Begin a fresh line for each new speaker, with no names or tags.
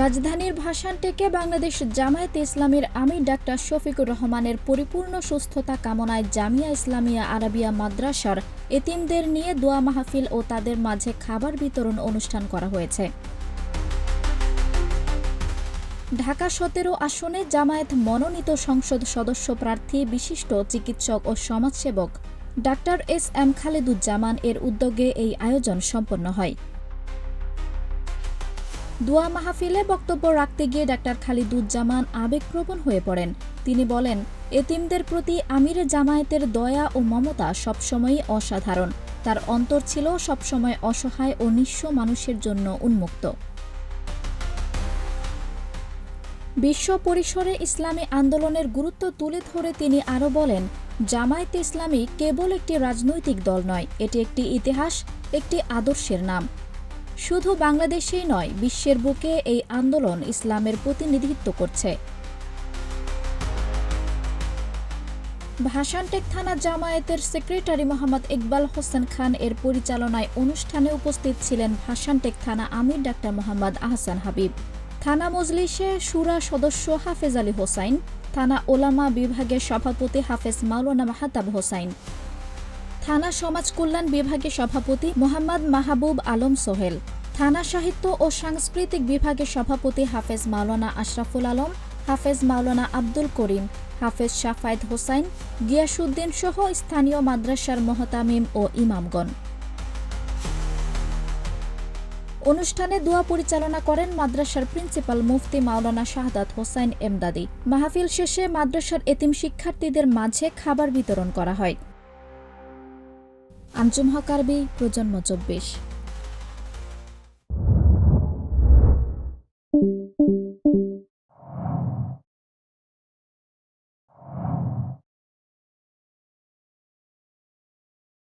রাজধানীর ভাষান টেকে বাংলাদেশ জামায়াতে ইসলামের আমির ডাক্তার শফিকুর রহমানের পরিপূর্ণ সুস্থতা কামনায় জামিয়া ইসলামিয়া আরাবিয়া মাদ্রাসার এতিমদের নিয়ে দোয়া মাহফিল ও তাদের মাঝে খাবার বিতরণ অনুষ্ঠান করা হয়েছে। ঢাকা সতেরো আসনে জামায়াত মনোনীত সংসদ সদস্য প্রার্থী, বিশিষ্ট চিকিৎসক ও সমাজসেবক ডাক্তার এস এম খালেদুজ্জামান এর উদ্যোগে এই আয়োজন সম্পন্ন হয়। দোয়া মাহফিলে বক্তব্য রাখতে গিয়ে ডাক্তার খালিদুজ্জামান আবেগপ্রবণ হয়ে পড়েন। তিনি বলেন, এতিমদের প্রতি আমির জামায়াতের দয়া ও মমতা সবসময়ই অসাধারণ। তার অন্তর ছিল সবসময় অসহায় ও নিঃস্ব মানুষের জন্য উন্মুক্ত। বিশ্ব পরিসরে ইসলামী আন্দোলনের গুরুত্ব তুলে ধরে তিনি আরও বলেন, জামায়াতে ইসলামী কেবল একটি রাজনৈতিক দল নয়, এটি একটি ইতিহাস, একটি আদর্শের নাম। শুধু বাংলাদেশেই নয়, বিশ্বের বুকে এই আন্দোলন ইসলামের প্রতিনিধিত্ব করছে। ভাষানটেক থানা জামায়াতের সেক্রেটারি মোহাম্মদ ইকবাল হোসেন খান এর পরিচালনায় অনুষ্ঠানে উপস্থিত ছিলেন ভাষানটেক থানা আমির ডাক্তার মোহাম্মদ আহসান হাবিব, থানা মজলিসে সুরা সদস্য হাফেজ আলী হোসাইন, থানা ওলামা বিভাগের সভাপতি হাফেজ মাওলানা মাহাতাব হোসাইন থানা সমাজ কল্যাণ বিভাগের সভাপতি মোহাম্মদ মাহবুব আলম সোহেল, থানা সাহিত্য ও সাংস্কৃতিক বিভাগের সভাপতি হাফেজ মাওলানা আশরাফুল আলম, হাফেজ মাওলানা আব্দুল করিম, হাফেজ শাফায়েত হোসাইন গিয়াসুদ্দিন সহ স্থানীয় মাদ্রাসার মহতামিম ও ইমামগণ। অনুষ্ঠানে দোয়া পরিচালনা করেন মাদ্রাসার প্রিন্সিপাল মুফতি মাওলানা শাহাদাত হোসাইন এমদাদি। মাহফিল শেষে মাদ্রাসার এতিম শিক্ষার্থীদের মাঝে খাবার বিতরণ করা হয়। আঞ্জুম হক প্রজন্ম চব্বিশ।